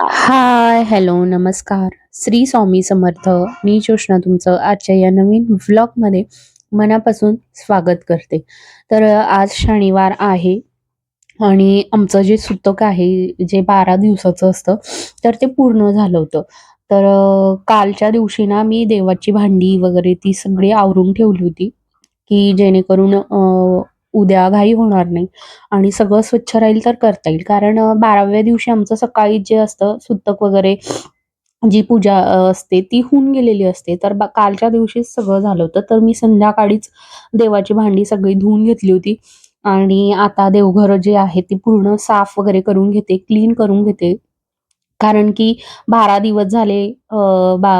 Hi hello नमस्कार. श्री स्वामी समर्थ. मी जोशना तुमचं आजच्या या नवीन व्लॉगमध्ये मनापासून स्वागत करते. तर आज शनिवार आहे आणि आमचं जे सुतक आहे जे बारा दिवसाचं असतं तर ते पूर्ण झालं होतं. तर कालच्या दिवशी ना मी देवाची भांडी वगैरे ती सगळी आवरून ठेवली होती की जेणेकरून उद्या घाई होणार नाही. आणि सगळं स्वच्छ राहील तर करता येईल. कारण बाराव्या दिवशी आमचं सकाळी जे असतं सुतक वगैरे जी पूजा असते ती होऊन गेलेली असते. तर बा कालच्या दिवशीच सगळं झालं होतं. तर मी संध्याकाळीच देवाची भांडी सगळी धुवून घेतली होती. आणि आता देवघर जे आहे ती पूर्ण साफ वगैरे करून घेते क्लीन करून घेते. कारण की बारा दिवस झाले बा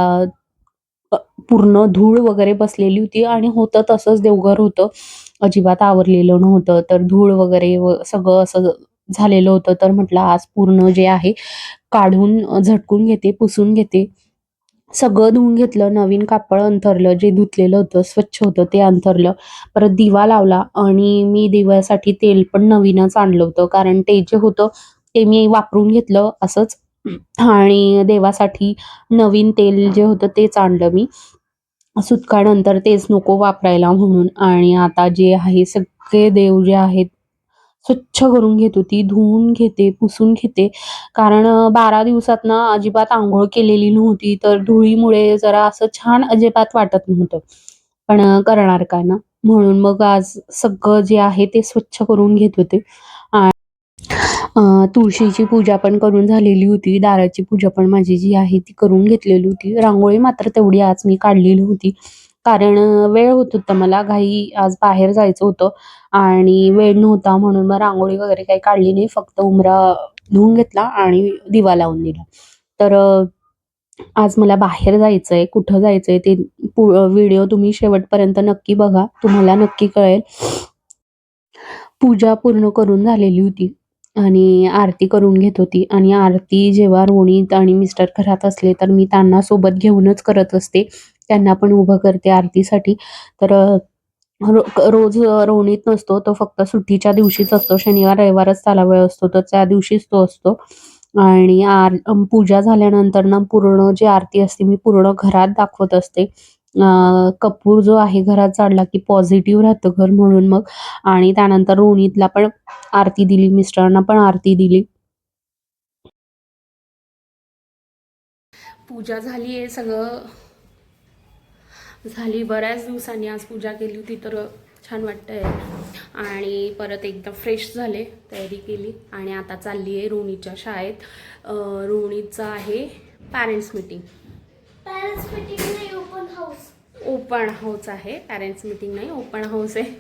पूर्ण धूळ वगैरे बसलेली होती. आणि होतं तसंच देवघर होतं. अजिबात आवरलेलं नव्हतं. तर धूळ वगैरे व सगळं असं झालेलं होतं. तर म्हटलं आज पूर्ण जे आहे काढून झटकून घेते पुसून घेते. सगळं धुवून घेतलं. नवीन कापड अंथरलं. जे धुतलेलं होतं स्वच्छ होतं ते अंथरलं. परत दिवा लावला आणि मी दिव्यासाठी तेल पण नवीनच आणलं होतं. कारण ते जे होतं ते मी वापरून घेतलं असंच. आणि देवासाठी नवीन तेल जे होतं तेच आणलं मी. सुटकानंतर तेच नको वापरायला म्हणून. आणि आता जे आहे सगळे देव जे आहेत स्वच्छ करून घेत. होती धुवून घेते पुसून घेते. कारण बारा दिवसात ना अजिबात आंघोळ केलेली नव्हती तर धुळीमुळे जरा असं छान अजिबात वाटत नव्हतं. पण करणार काय ना? म्हणून मग आज सगळं जे आहे ते स्वच्छ करून घेत होते. तुळशीची पूजा पण करून झालेली होती. दाराची पूजा पण माझी जी आहे ती करून घेतलेली होती. रांगोळी मात्र तेवढी आज मी काढलेली होती. कारण वेळ होत होता मला. घाई आज बाहेर जायचं होतं आणि वेळ नव्हता म्हणून मग रांगोळी वगैरे काही काढली नाही. फक्त उंबरा धुवून घेतला आणि दिवा लावून दिला. तर आज मला बाहेर जायचंय. कुठं जायचंय ते व्हिडिओ तुम्ही शेवटपर्यंत नक्की बघा. तुम्हाला नक्की कळेल. पूजा पूर्ण करून झालेली होती. आणि आरती करून घेत होती. आणि आरती जेव्हा रोणीत आणि मिस्टर घरात असले तर मी त्यांना सोबत घेऊनच करत असते. त्यांना पण उभं करते आरतीसाठी. तर रो रोज रोणीत नसतो तो फक्त सुट्टीच्या दिवशीच असतो. शनिवार रविवारच त्याला वेळ असतो तर त्या दिवशीच तो असतो. आणि आर पूजा झाल्यानंतर ना पूर्ण जी आरती असते मी पूर्ण घरात दाखवत असते. कपूर जो आहे घरात जाळला की पॉझिटिव्ह राहतं घर म्हणून मग. आणि त्यानंतर रोनितला पण आरती दिली मिस्टरांना पण आरती दिली. पूजा झाली आहे सगळं. झाली बऱ्याच दिवसांनी आज पूजा केली होती तर छान वाटतंय. आणि परत एकदम फ्रेश झाले तयारी केली. आणि आता चालली आहे रोणीच्या शाळेत. अं, रोणीचं आहे parents meeting parents meeting open house. Open house आहे. पॅरेंट्स मीटिंग नाही ओपन हाऊस आहे.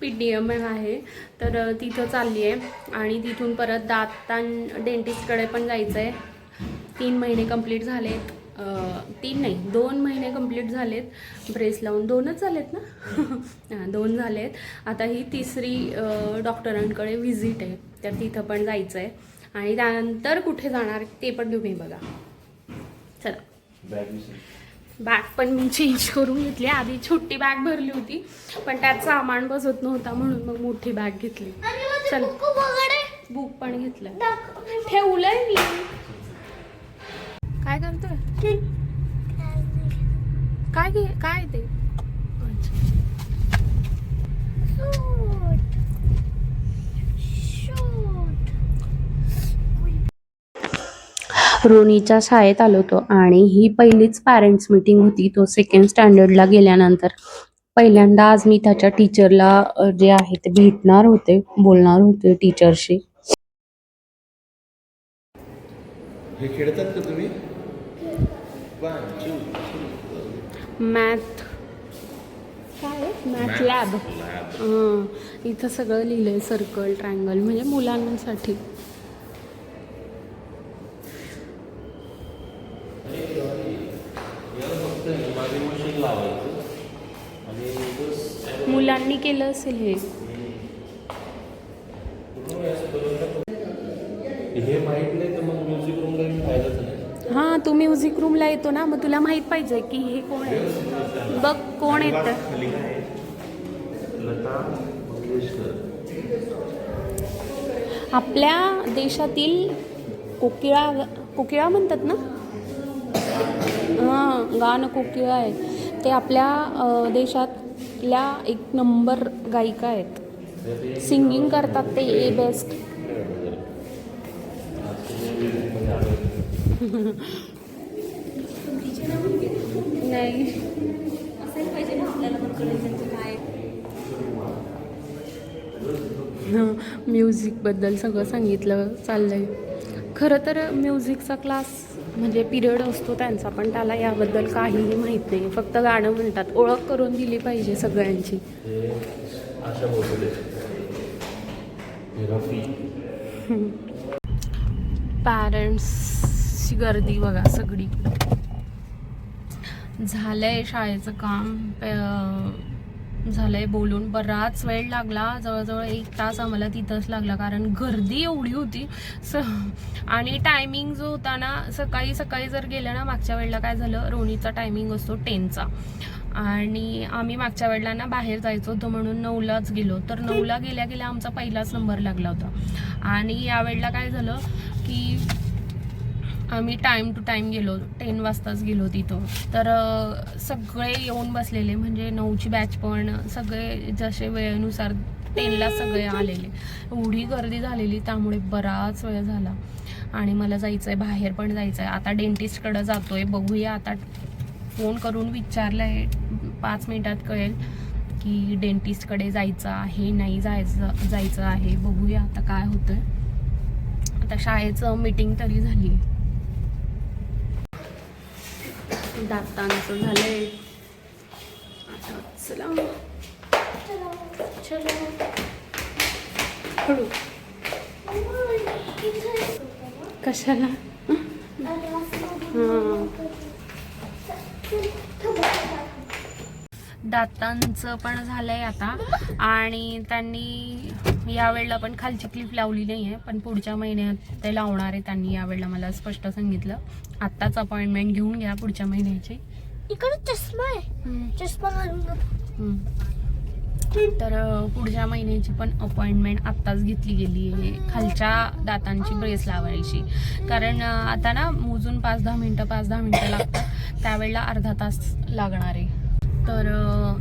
पी डी एम आहे. तर तिथं चालली आहे आणि तिथून परत दातां डेंटिस्टकडे पण जायचं आहे तीन महिने कंप्लीट झालेत. तीन नाही दोन महिने कंप्लीट झालेत. ब्रेस लावून दोनच झालेत ना? हां दोन झालेत. आता ही तिसरी डॉक्टरांकडे व्हिजिट आहे. तर तिथं पण जायचं आहे आणि त्यानंतर कुठे जाणार ते पण तुम्ही बघा. चला. बॅग पण मी चेंज करून घेतली. आधी छोटी बॅग भरली होती पण त्यात सामान बसत नव्हता म्हणून मग मोठी बॅग घेतली. चल. बुक पण घेतलं. ठेवलंय मी. काय करतोय? काय घे काय ते? अच्छा. रोनीच्या शाळेत आलो होतो आणि ही पहिलीच पॅरेंट्स मीटिंग होती तो सेकंड स्टँडर्डला गेल्यानंतर. पहिल्यांदा आज मी त्याच्या टीचरला जे आहे ते भेटणार होते बोलणार होते टीचरशी हे मॅथ काय मॅथ लॅब हां. इथं सगळं लिहिलंय सर्कल ट्रायंगल म्हणजे मुलांसाठी मशीन लावायचं आणि मुलांनी केलं असेल हे? हे तू म्युझिक रूमला येतो ना मग तुला माहीत पाहिजे की हे कोण आहे. बघ कोण येतं आपल्या देशातील कोकिळा कोकिळा म्हणतात ना? हां गाणं कोकिळा आहे. ते आपल्या अ, देशातल्या एक नंबर गायिका आहेत. सिंगिंग करतात ते ए बेस्ट नाही. म्युझिकबद्दल सगळं सांगितलं चाललंय. खरं तर म्युझिकचा क्लास म्हणजे पिरियड असतो त्यांचा पण त्याला याबद्दल काहीही माहीत नाही. फक्त गाणं म्हणतात. ओळख करून दिली पाहिजे सगळ्यांची. पॅरेंट्सची गर्दी बघा सगळी झालंय शाळेचं काम प- झालंय बोलून. बराच वेळ लागला. जवळजवळ एक तास आम्हाला तिथंच लागला. कारण गर्दी एवढी होती. स आणि टायमिंग जो होता ना सकाळी सकाळी जर गेलं ना मागच्या वेळेला काय झालं? रोणीचा टायमिंग असतो टेनचा आणि आम्ही मागच्या वेळेला ना बाहेर जायचं होतं म्हणून नऊलाच गेलो. तर नऊला गेल्या गेल्या आमचा पहिलाच नंबर लागला होता. आणि यावेळेला काय झालं की आम्ही टाईम टू टाईम गेलो टेन वाजताच गेलो तिथं. तर सगळे येऊन बसलेले म्हणजे नऊची बॅच पण सगळे जसे वेळेनुसार टेनला सगळे आलेले. एवढी गर्दी झालेली त्यामुळे बराच वेळ झाला. आणि मला जायचं आहे बाहेर पण जायचं आहे आता डेंटिस्टकडं जातो आहे बघूया. आता फोन करून विचारलं आहे पाच मिनिटात कळेल की डेंटिस्टकडे जायचं आहे नाही जायचं जायचं आहे. बघूया आता काय होतं आता शाळेचं मीटिंग तरी झाली दातांचं झालंय. आता चला. चलो. कशाला? दातांचं पण झालंय आता. आणि त्यांनी यावेळेला पण खालची क्लिप लावली नाही आहे पण पुढच्या महिन्यात ते लावणार आहे त्यांनी यावेळेला मला स्पष्ट सांगितलं. आत्ताच अपॉइंटमेंट घेऊन घ्या पुढच्या महिन्याची. इकडे चष्मा आहे. चष्मा घालून. तर पुढच्या महिन्याची पण अपॉइंटमेंट आत्ताच घेतली गेली आहे. खालच्या दातांची ब्रेस लावायची. कारण आता ना मोजून पाच दहा मिनटं पाच दहा मिनटं लागतात. त्यावेळेला अर्धा तास लागणार आहे. तर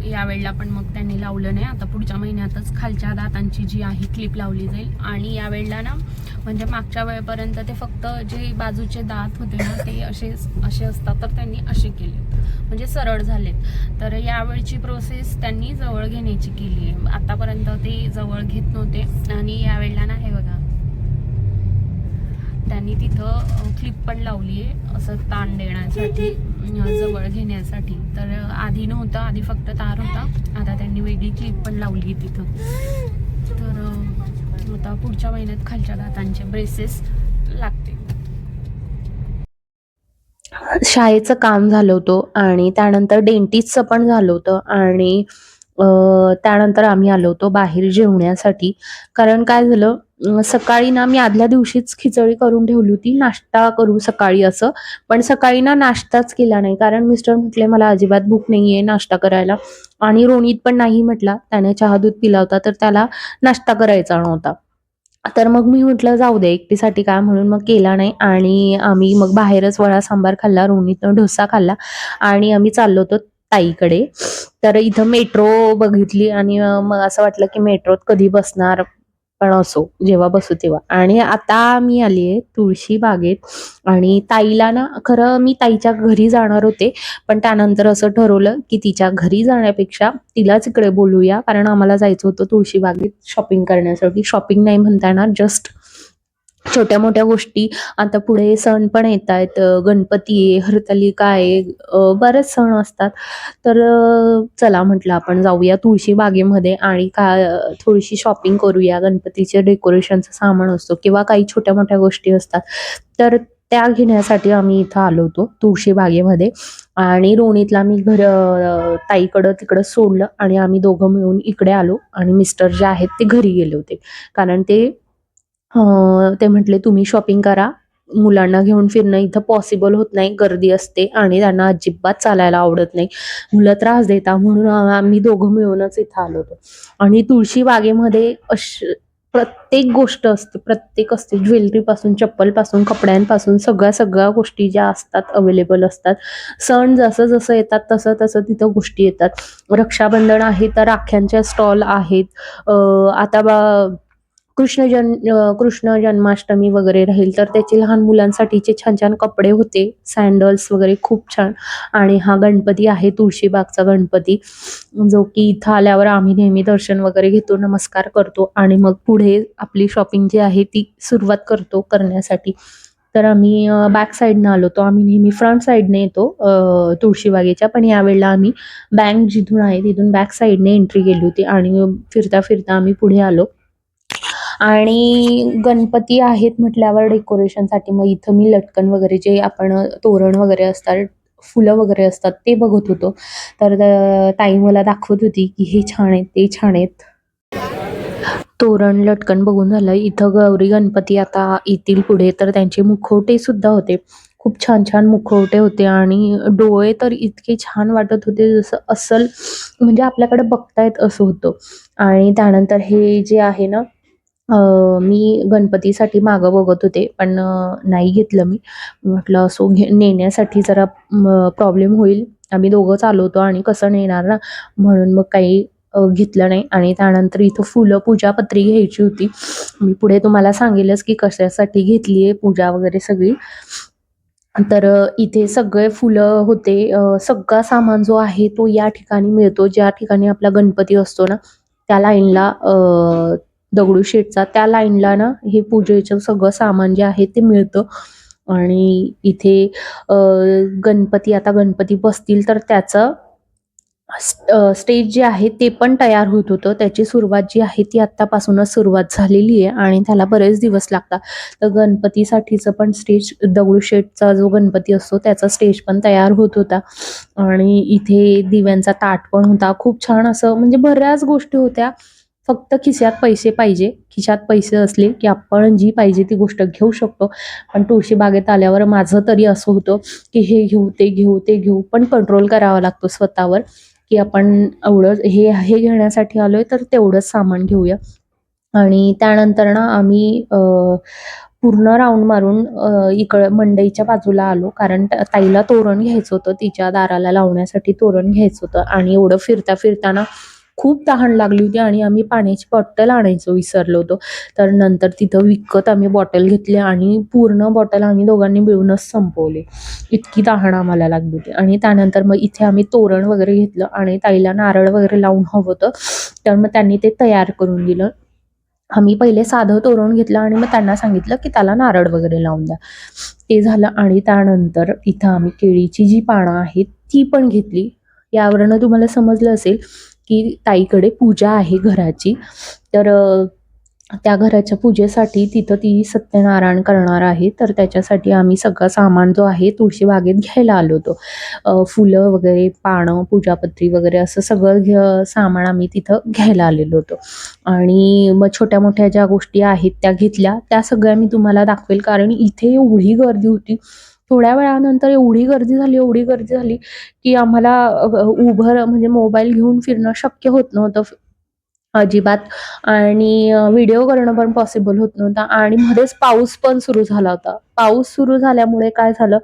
यावेळेला पण मग त्यांनी लावलं नाही. आता पुढच्या महिन्यातच खालच्या दातांची जी आहे क्लिप लावली जाईल. आणि यावेळेला ना म्हणजे मागच्या वेळेपर्यंत ते फक्त जे बाजूचे दात होते ना ते असे असे असतात. तर त्यांनी असे केले. म्हणजे सरळ झालेत. तर यावेळची प्रोसेस त्यांनी जवळ घेण्याची केली आहे. आतापर्यंत ते जवळ घेत नव्हते. आणि यावेळेला ना हे बघा. त्यांनी तिथं क्लिप पण लावली आहे. असं ताण देण्यासाठी. जवळ घेण्यासाठी. तर आधी नव्हतं आधी फक्त तार होता. आता त्यांनी वेगळी क्लिप पण लावली तिथं. तर आता पुढच्या महिन्यात खालच्या दातांचे ब्रेसेस लागते शाळेचं काम झालं होतं आणि त्यानंतर डेंटिस्टचं पण झालं होतं आणि त्यानंतर आम्ही आलो होतो बाहेर जेवण्यासाठी. कारण काय झालं सकाळी ना मी आदल्या दिवशीच खिचडी करून ठेवली होती. नाश्ता करू सकाळी असं. पण सकाळी ना नाश्ताच केला नाही. कारण मिस्टर म्हटले मला अजिबात भूक नाहीये नाश्ता करायला. आणि रोणीत पण नाही म्हटला. त्याने चहा दूध पिला होता तर त्याला नाश्ता करायचा नव्हता. तर मग मी म्हटलं जाऊ दे एकटीसाठी काय म्हणून मग केला नाही. आणि आम्ही मग बाहेरच वडा सांबार खाल्ला रोनीतनं डोसा खाल्ला. आणि आम्ही चाललो होतो ताईकडे. तर इथं मेट्रो बघितली आणि मग असं वाटलं की मेट्रोत कधी बसणार पण असो जेव्हा बसू तेव्हा. आणि आता मी आली आहे तुळशी बागेत आणि ताईला ना खरं मी ताईच्या घरी जाणार होते पण त्यानंतर असं ठरवलं की तिच्या घरी जाण्यापेक्षा तिलाच इकडे बोलूया कारण आम्हाला जायचं होतं तुळशी बागेत शॉपिंग करण्यासाठी. शॉपिंग नाही म्हणता येणार जस्ट छोट्या मोठ्या गोष्टी. आता पुढे सण पण येत आहेत गणपती आहे हरतालिका आहे बरेच सण असतात. तर चला म्हटलं आपण जाऊया तुळशी बागेमध्ये आणि का थोडीशी शॉपिंग करूया गणपतीचे डेकोरेशनचं सामान असतो किंवा काही छोट्या मोठ्या गोष्टी असतात. तर त्या घेण्यासाठी आम्ही इथं आलो होतो तुळशी बागेमध्ये. आणि रोणीतला मी घर ताईकडं तिकडं सोडलं आणि आम्ही दोघं मिळून इकडे आलो आणि मिस्टर जे आहेत ते घरी गेले होते. कारण ते ते म्हटले तुम्ही शॉपिंग करा. मुलांना घेऊन फिरणं इथं पॉसिबल होत नाही. गर्दी असते आणि त्यांना अजिबात चालायला आवडत नाही. मुलं त्रास देता म्हणून आम्ही दोघं मिळूनच इथं आलो होतो. आणि तुळशी बागेमध्ये अश प्रत्येक गोष्ट असते. प्रत्येक असते. ज्वेलरीपासून चप्पलपासून कपड्यांपासून सगळ्या सगळ्या गोष्टी ज्या असतात अवेलेबल असतात. सण जसं जसं येतात तसं तसं तिथं गोष्टी येतात. रक्षाबंधन आहे तर राख्यांच्या स्टॉल आहेत. आता बा कृष्ण जन कृष्ण जन्माष्टमी वगैरे राहील तर त्याचे लहान मुलांसाठीचे छान छान कपडे होते सँडल्स वगैरे खूप छान. आणि हा गणपती आहे तुळशीबागचा गणपती जो की इथं आल्यावर आम्ही नेहमी दर्शन वगैरे घेतो नमस्कार करतो. आणि मग पुढे आपली शॉपिंग जी आहे ती सुरुवात करतो करण्यासाठी. तर आम्ही बॅक साईडनं आलो होतो आम्ही नेहमी फ्रंट साईडने येतो तुळशीबागेच्या. पण यावेळेला आम्ही बँक जिथून आहे तिथून बॅक साईडने एंट्री केली होती. आणि फिरता फिरता आम्ही पुढे आलो. आणि गणपती आहेत म्हटल्यावर डेकोरेशनसाठी मग इथं मी लटकन वगैरे जे आपण तोरण वगैरे असतात फुलं वगैरे असतात ते बघत होतो. तर ताई मला दाखवत होती की हे छान आहेत ते छान आहेत. तोरण लटकन बघून झालं इथं गौरी गणपती आता येतील पुढे. तर त्यांचे मुखवटे सुद्धा होते. खूप छान छान मुखवटे होते आणि डोळे तर इतके छान वाटत होते जसं असल म्हणजे आपल्याकडे बघतायत असं होतं. आणि त्यानंतर हे जे आहे ना मी गणपतीसाठी मागं बघत होते पण नाही घेतलं मी. म्हटलं असो घे नेण्यासाठी जरा प्रॉब्लेम होईल. आम्ही दोघंच आलो होतो आणि कसं नेणार ना? म्हणून मग काही घेतलं नाही. आणि त्यानंतर इथं फुलं पूजापत्री घ्यायची होती. मी पुढे तुम्हाला सांगेलच की कशासाठी घेतली आहे पूजा वगैरे सगळी. तर इथे सगळे फुलं होते. सगळा सामान जो आहे तो या ठिकाणी मिळतो. ज्या ठिकाणी आपला गणपती असतो ना त्या लाईनला दगडूशेठचा त्या लाईनला ना हे पूजेचं सगळं सामान जे आहे ते मिळतं. आणि इथे गणपती आता गणपती बसतील तर त्याचं स्टेज जे आहे ते पण तयार होत होतं. त्याची सुरुवात जी आहे ती आत्तापासूनच सुरुवात झालेली आहे आणि त्याला बरेच दिवस लागतात. तर गणपतीसाठीचं पण स्टेज दगडूशेठचा जो गणपती असतो त्याचा स्टेज पण तयार होत होता. आणि इथे दिव्यांचा ताट पण होता. खूप छान असं म्हणजे बऱ्याच गोष्टी होत्या. फक्त खिशात पैसे पाहिजे. खिशात पैसे असले की आपण जी पाहिजे ती गोष्ट घेऊ शकतो. पण तुळशी बागेत आल्यावर माझं तरी असं होतं की हे घेऊ ते घेऊ ते घेऊ. पण कंट्रोल करावा लागतो स्वतःवर की आपण एवढं हे हे घेण्यासाठी आलोय तर तेवढंच सामान घेऊया. आणि त्यानंतर ना आम्ही अ, पूर्ण राऊंड मारून इकडं मंडईच्या बाजूला आलो. कारण ताईला तोरण घ्यायचं होतं. तिच्या दाराला लावण्यासाठी तोरण घ्यायचं होतं. आणि एवढं फिरता फिरताना खूप तहान लागली होती आणि आम्ही पाण्याची बॉटल आणायचं विसरलो होतो. तर नंतर तिथं विकत आम्ही बॉटल घेतली आणि पूर्ण बॉटल आम्ही दोघांनी मिळूनच संपवली. इतकी तहान आम्हाला लागली होती. आणि त्यानंतर मग इथे आम्ही तोरण वगैरे घेतलं आणि ताईला नारळ वगैरे लावून हवं होतं. तर मग त्यांनी ते तयार करून दिलं. आम्ही पहिले साधं तोरण घेतलं आणि मग त्यांना सांगितलं की त्याला नारळ वगैरे लावून द्या. ते झालं आणि त्यानंतर इथं आम्ही केळीची जी पानं आहेत ती पण घेतली. यावरनं तुम्हाला समजलं असेल की ताईकडे पूजा आहे घराची. तर त्या घराच्या पूजेसाठी तिथं ती सत्यनारायण करणार आहे. तर त्याच्यासाठी आम्ही सगळा सामान जो आहे तुळशी बागेत घ्यायला आलो होतो. फुलं वगैरे पानं पूजापत्री वगैरे असं सगळं घ्या सामान आम्ही तिथं घ्यायला आलेलो होतो. आणि मग छोट्या मोठ्या ज्या गोष्टी आहेत त्या घेतल्या. त्या सगळ्या मी तुम्हाला दाखवेल. कारण इथे एवढी गर्दी होती. थोड्या वेळानंतर एवढी गर्दी झाली एवढी गर्दी झाली की आम्हाला उभं म्हणजे मोबाईल घेऊन फिरणं शक्य होत नव्हतं. अजिबात. आणि व्हिडिओ करणं पण पॉसिबल होत नव्हतं. आणि मध्येच पाऊस पण सुरू झाला होता. पाऊस सुरू झाल्यामुळे काय झालं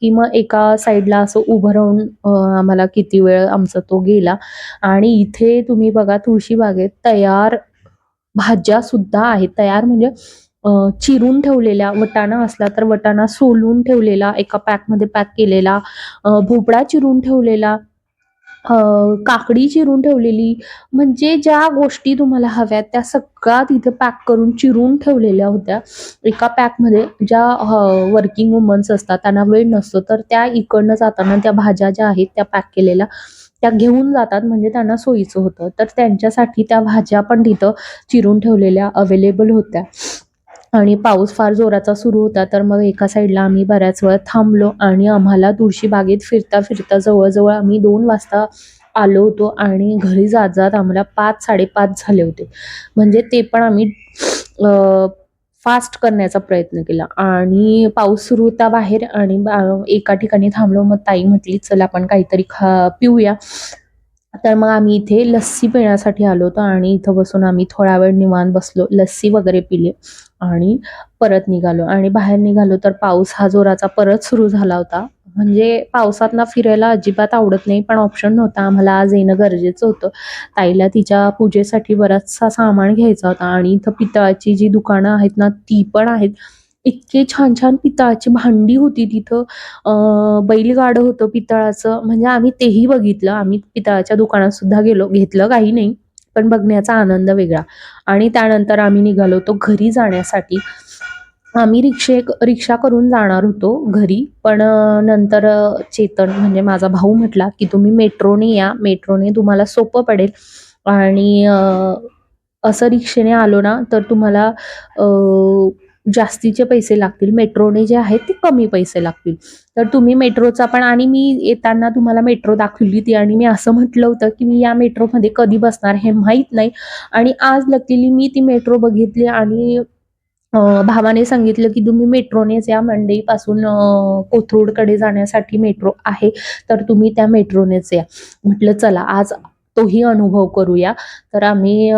की मग एका साईडला असं उभं राहून आम्हाला किती वेळ आमचा तो गेला. आणि इथे तुम्ही बघा तुळशी बागेत तयार भाज्या सुद्धा आहेत. तयार म्हणजे चिरून ठेवलेल्या वटाणा असला तर वटाणा सोलून ठेवलेला एका पॅकमध्ये पॅक केलेला भोपळा चिरून ठेवलेला काकडी चिरून ठेवलेली. म्हणजे ज्या गोष्टी तुम्हाला हव्यात त्या सगळ्या तिथे पॅक करून चिरून ठेवलेल्या होत्या. एका पॅकमध्ये ज्या वर्किंग वुमन्स असतात त्यांना वेळ नसतो तर त्या इकडनं जाताना त्या भाज्या ज्या आहेत त्या पॅक केलेल्या त्या घेऊन जातात. म्हणजे त्यांना सोयीचं होतं. तर त्यांच्यासाठी त्या भाज्या पण तिथं चिरून ठेवलेल्या अवेलेबल होत्या. आणि पाऊस फार जोराचा सुरू होता तर मग एका साईडला आम्ही बऱ्याच वेळ थांबलो आणि आम्हाला तुळशी बागेत फिरता फिरता जवळजवळ आम्ही दोन वाजता आलो होतो आणि घरी जात जात आम्हाला पाच साडेपाच झाले होते. म्हणजे ते पण आम्ही फास्ट करण्याचा प्रयत्न केला आणि पाऊस सुरू होता बाहेर आणि बा- एका ठिकाणी थांबलो. मग ताई म्हटली चल आपण काहीतरी खा पिऊया. तर मग आम्ही इथे लस्सी पिण्यासाठी आलो होतो आणि इथं बसून आम्ही थोडा वेळ निवांत बसलो. लस्सी वगैरे पिली आणि परत निघालो. आणि बाहेर निघालो तर पाऊस हा जोराचा परत सुरू झाला होता. म्हणजे पावसात ना फिरायला अजिबात आवडत नाही पण ऑप्शन नव्हता. आम्हाला आज येणं गरजेचं होतं. ताईला तिच्या पूजेसाठी बराचसा सामान घ्यायचा होता आणि इथं पितळाची जी दुकानं आहेत ना ती पण आहेत. इतके छान छान पितळाची भांडी होती तिथं. अं, बैलगाडं होतं पितळाचं. म्हणजे आम्ही तेही बघितलं. आम्ही पितळाच्या दुकानात सुद्धा गेलो. घेतलं काही नाही पण बघण्याचा आनंद वेगळा. आणि त्यानंतर आम्ही निघालो होतो घरी जाण्यासाठी. आम्ही रिक्षे रिक्षा करून जाणार होतो घरी. पण नंतर चेतन म्हणजे माझा भाऊ म्हटला की तुम्ही मेट्रोने या. मेट्रोने तुम्हाला सोपं पडेल. आणि असं रिक्षेने आलो ना तर तुम्हाला जास्तीचे पैसे लागतील. मेट्रोने जे आहेत ते कमी पैसे लागतील. तर तुम्ही मेट्रोचा पण आणि मी येताना तुम्हाला मेट्रो दाखवली ती आणि मी असं म्हटलं होतं की मी या मेट्रोमध्ये कधी बसणार हे माहीत नाही. आणि आज लकीली मी ती मेट्रो बघितली आणि भावाने सांगितलं की तुम्ही मेट्रोनेच या मंडईपासून कोथरूडकडे जाण्यासाठी मेट्रो आहे. तर तुम्ही त्या मेट्रोनेच या. म्हटलं चला आज तोही अनुभव करूया. तर आम्ही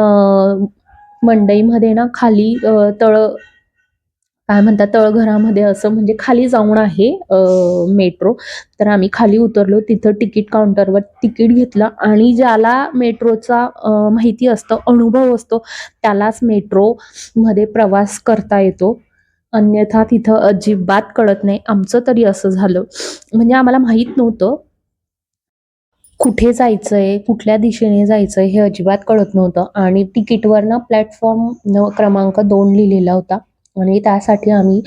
मंडईमध्ये ना खाली तळ काय म्हणतात तळघरामध्ये असं म्हणजे खाली जाऊन आहे मेट्रो तर आम्ही खाली उतरलो तिथं तिकीट काउंटरवर तिकीट घेतलं आणि ज्याला मेट्रोचा माहिती असतं अनुभव असतो त्यालाच मेट्रोमध्ये प्रवास करता येतो. अन्यथा तिथं अजिबात कळत नाही. आमचं तरी असं झालं. म्हणजे आम्हाला माहीत नव्हतं कुठे जायचंय कुठल्या दिशेने जायचंय हे अजिबात कळत नव्हतं. आणि तिकीटवर ना प्लॅटफॉर्म क्रमांक दोन लिहिलेला होता. आणि त्यासाठी आम्ही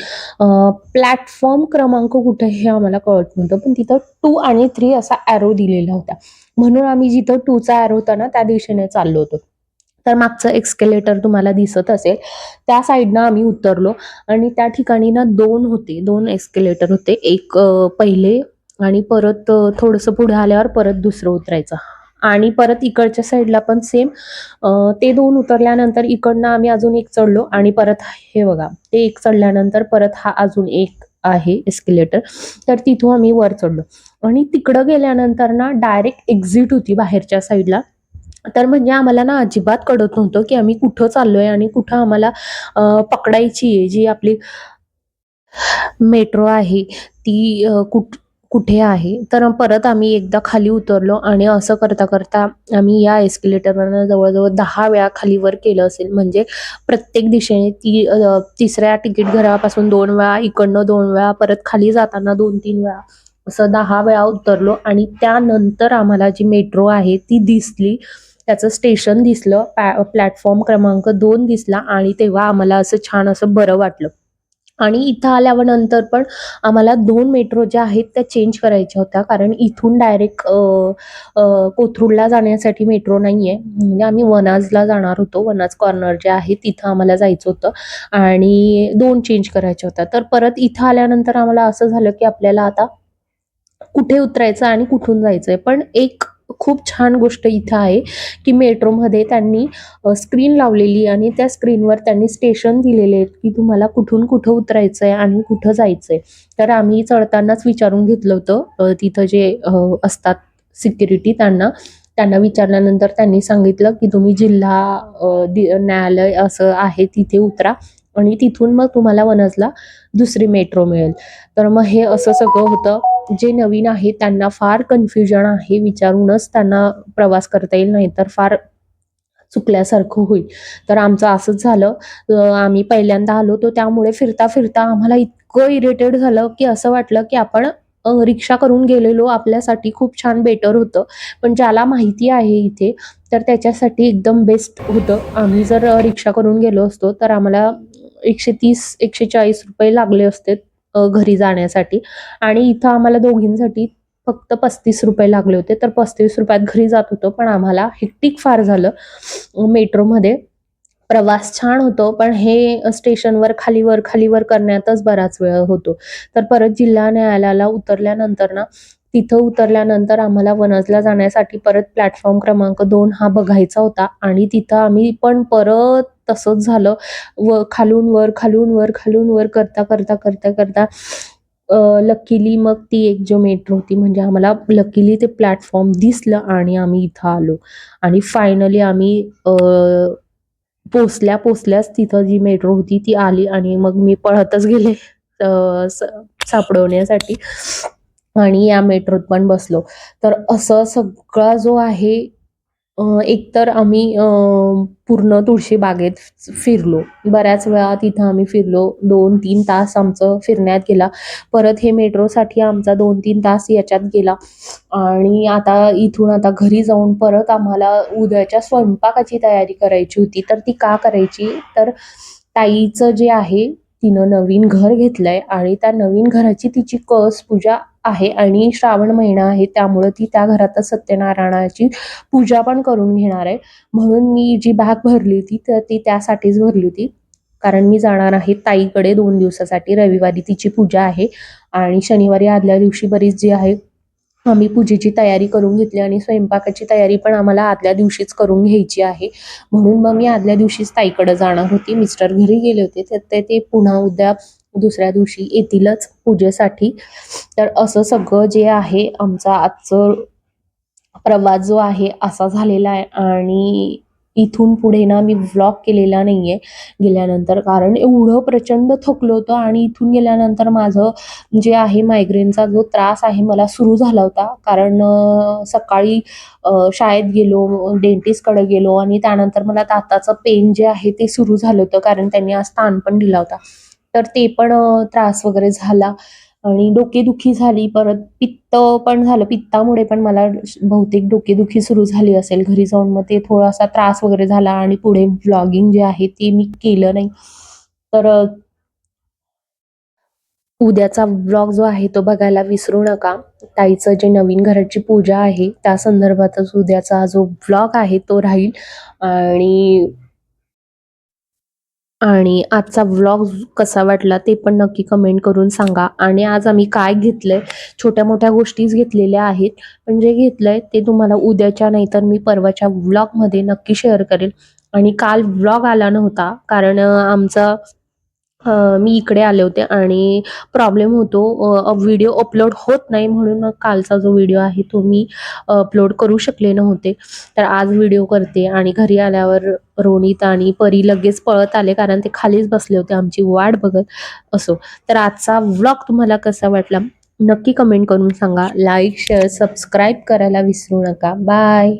प्लॅटफॉर्म क्रमांक कुठे हे आम्हाला कळत नव्हतं. पण तिथं टू आणि थ्री असा ॲरो दिलेला होता म्हणून आम्ही जिथं टूचा ॲरो होता ना त्या दिशेने चाललो होतो. तर मागचं एक्स्केलेटर तुम्हाला दिसत असेल त्या साईडनं आम्ही उतरलो. आणि त्या ठिकाणी ना दोन होते दोन एक्स्केलेटर होते. एक पहिले आणि परत थोडंसं पुढे आल्यावर परत दुसरं उतरायचं. आणि परत इकडच्या साईडला पण सेम ते दोन उतरल्यानंतर इकडनं आम्ही अजून एक चढलो आणि परत हे बघा ते एक चढल्यानंतर परत हा अजून एक आहे एस्केलेटर तर तिथून आम्ही वर चढलो. आणि तिकडं गेल्यानंतर ना डायरेक्ट एक्झिट होती बाहेरच्या साईडला. तर म्हणजे आम्हाला ना अजिबात कळत नव्हतं की आम्ही कुठं चाललोय आणि कुठं आम्हाला पकडायची आहे. जी आपली मेट्रो आहे ती कुठ कुठे आहे? तर परत आम्ही एकदा खाली उतरलो आणि असं करता करता आम्ही या एस्केलेटरवरनं जवळजवळ दहा वेळा खाली वर केलं असेल. म्हणजे प्रत्येक दिशेने ती तिसऱ्या तिकीट घरापासून दोन वेळा इकडनं दोन वेळा परत खाली जाताना दोन तीन वेळा असं दहा वेळा उतरलो आणि त्यानंतर आम्हाला जी मेट्रो आहे ती दिसली. त्याचं स्टेशन दिसलं पॅ प्लॅटफॉर्म क्रमांक दोन दिसला आणि तेव्हा आम्हाला असं छान असं बरं वाटलं. आणि इथं आल्यानंतर पण आम्हाला दोन मेट्रो ज्या आहेत त्या चेंज करायच्या होत्या. कारण इथून डायरेक्ट कोथरूडला जाण्यासाठी मेट्रो नाही आहे म्हणजे आम्ही वनाजला जाणार होतो. वनाज कॉर्नर जे आहे तिथं आम्हाला जायचं होतं. आणि दोन चेंज करायच्या होत्या. तर परत इथं आल्यानंतर आम्हाला असं झालं की आपल्याला आता कुठे उतरायचं आणि कुठून जायचं आहे पण एक खूप छान गोष्ट इथं आहे की मेट्रोमध्ये त्यांनी स्क्रीन लावलेली आणि त्या स्क्रीनवर त्यांनी स्टेशन दिलेले आहेत की तुम्हाला कुठून कुठं उतरायचं आहे आणि कुठं जायचं आहे तर आम्ही चढतानाच विचारून घेतलं होतं तिथं जे असतात सिक्युरिटी त्यांना. त्यांना विचारल्यानंतर त्यांनी सांगितलं की तुम्ही जिल्हा दि- न्यायालय असं आहे तिथे उतरा आणि तिथून मग तुम्हाला वनजला दुसरी मेट्रो मिळेल. तर मग हे असं सगळं होतं. जे नवीन आहे त्यांना फार कन्फ्युजन आहे विचारूनच त्यांना प्रवास करता येईल नाही तर फार चुकल्यासारखं होईल. तर आमचं असंच झालं. आम्ही पहिल्यांदा आलो तो त्यामुळे फिरता फिरता आम्हाला इतकं इरिटेट झालं की असं वाटलं की आपण रिक्षा करून गेलेलो आपल्यासाठी खूप छान बेटर होतं. पण ज्याला माहिती आहे इथे तर त्याच्यासाठी एकदम बेस्ट होतं. आम्ही जर रिक्षा करून गेलो असतो तर आम्हाला एकशे तीस एकशे चाळीस रुपये लागले असते. घरी जाण्यासाठी. आणि इथं आम्हाला दोघींसाठी फक्त पस्तीस रुपये लागले होते. तर पस्तीस रुपयात घरी जात होतो पण आम्हाला हेक्टिक फार झालं. मेट्रोमध्ये प्रवास छान होतो पण हे स्टेशनवर खालीवर खालीवर करण्यातच बराच वेळ होतो. तर परत जिल्हा न्यायालयाला उतरल्यानंतर ना तिथं उतरल्यानंतर आम्हाला वनजला जाण्यासाठी परत प्लॅटफॉर्म क्रमांक दोन हा बघायचा होता. आणि तिथं आम्ही पण परत तसंच झालं. व खालून वर खालून वर खालून वर करता करता करता करता लकीली मग ती एक जो मेट्रो होती म्हणजे आम्हाला लकीली ते प्लॅटफॉर्म दिसलं आणि आम्ही इथं आलो. आणि फायनली आम्ही पोचल्या पोचल्याच तिथं जी मेट्रो होती ती आली आणि मग मी पळतच गेले सापडवण्यासाठी. आणि या मेट्रोत पण बसलो. तर असं सगळा जो आहे एकतर आम्ही पूर्ण तुळशी बागेत फिरलो. बऱ्याच वेळा तिथं आम्ही फिरलो. दोन तीन तास आमचं फिरण्यात गेला. परत हे मेट्रोसाठी आमचा दोन तीन तास याच्यात गेला. आणि आता इथून आता घरी जाऊन परत आम्हाला उद्याच्या स्वयंपाकाची तयारी करायची होती. तर ती का करायची? तर ताईचं जे आहे तिनं नवीन घर घेतलंय आणि त्या नवीन घराची तिची कस पूजा आहे आणि श्रावण महिना आहे त्यामुळं ती त्या घरातच सत्यनारायणाची पूजा पण करून घेणार आहे. म्हणून मी जी बॅग भरली होती तर ती त्यासाठीच भरली होती. कारण मी जाणार आहे ताईकडे दोन दिवसासाठी. रविवारी तिची पूजा आहे आणि शनिवारी आदल्या दिवशी बरीच जी आहे आम्ही पूजेची तयारी करून घेतली आणि स्वयंपाकाची तयारी पण आम्हाला आदल्या दिवशीच करून घ्यायची आहे. म्हणून मग मी आदल्या दिवशीच ताईकडं जाणार होती. मिस्टर घरी गेले होते. तर ते ते पुन्हा उद्या दुसऱ्या दिवशी येतीलच पूजेसाठी. तर असं सगळं जे आहे आमचा आजचं प्रवास जो आहे असा झालेला आहे. आणि इथून पुढे ना मी व्लॉग केलेला नाही आहे गेल्यानंतर. कारण एवढं प्रचंड थकलो होतो आणि इथून गेल्यानंतर माझं जे आहे मायग्रेनचा जो त्रास आहे मला सुरू झाला होता. कारण सकाळी शाळेत गेलो डेंटिस्टकडे गेलो आणि त्यानंतर मला दाताचं पेन जे आहे ते सुरू झालं होतं. कारण त्यांनी आज ताण पण दिला होता. तर ते पण त्रास वगैरे झाला. आणि डोकेदुखी झाली परत पित्त पण झालं. पित्तामुळे पण मला बहुतेक डोकेदुखी सुरू झाली असेल घरी जाऊन. मग ते थोडासा त्रास वगैरे झाला आणि पुढे व्लॉगिंग जे आहे ते मी केलं नाही. तर उद्याचा ब्लॉग जो आहे तो बघायला विसरू नका. ताईचं जे नवीन घराची पूजा आहे त्या संदर्भातच उद्याचा जो ब्लॉग आहे तो राहील. आणि आणि आजचा व्लॉग कसा वाटला ते पण नक्की कमेंट करून सांगा. आणि आज आम्ही काय घेतलंय छोट्या मोठ्या गोष्टीच घेतलेल्या आहेत. पण जे घेतलंय ते तुम्हाला उद्याच्या नाहीतर मी परवाच्या व्लॉगमध्ये नक्की शेअर करेल. आणि काल व्लॉग आला नव्हता कारण आमचा मी इकडे आले होते आणि प्रॉब्लेम होतो व्हिडिओ अपलोड होत नाही म्हणून मग कालचा जो व्हिडिओ आहे तो मी अपलोड करू शकले नव्हते. तर आज व्हिडिओ करते आणि घरी आल्यावर रोणीत आणि परी लगेच पळत आले कारण ते खालीच बसले होते आमची वाट बघत असो. तर आजचा व्लॉग तुम्हाला कसा वाटला? नक्की कमेंट करून सांगा. लाईक शेअर सबस्क्राईब करायला विसरू नका. बाय